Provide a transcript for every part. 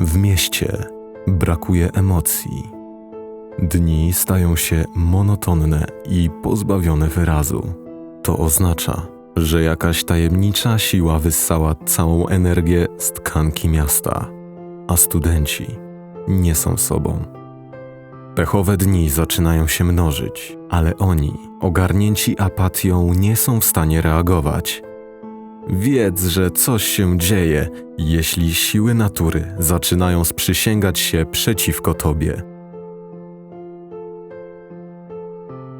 W mieście brakuje emocji. Dni stają się monotonne i pozbawione wyrazu. To oznacza, że jakaś tajemnicza siła wyssała całą energię z tkanki miasta, a studenci nie są sobą. Pechowe dni zaczynają się mnożyć, ale oni, ogarnięci apatią, nie są w stanie reagować. Wiedz, że coś się dzieje, jeśli siły natury zaczynają sprzysięgać się przeciwko tobie.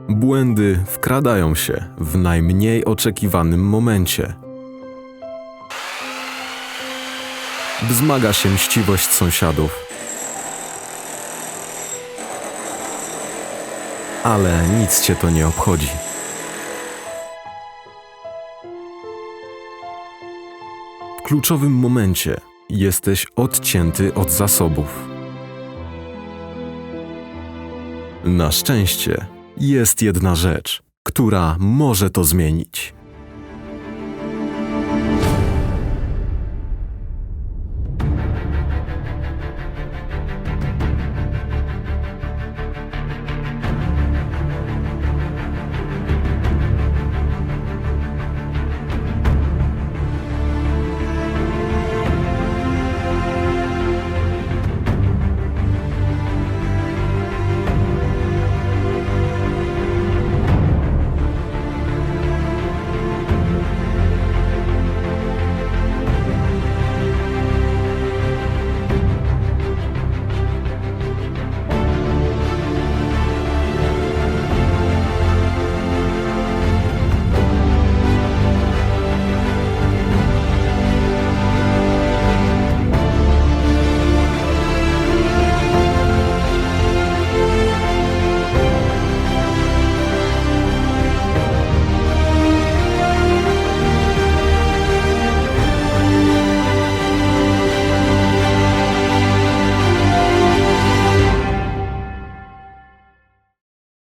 Błędy wkradają się w najmniej oczekiwanym momencie. Wzmaga się mściwość sąsiadów. Ale nic cię to nie obchodzi. W kluczowym momencie jesteś odcięty od zasobów. Na szczęście jest jedna rzecz, która może to zmienić.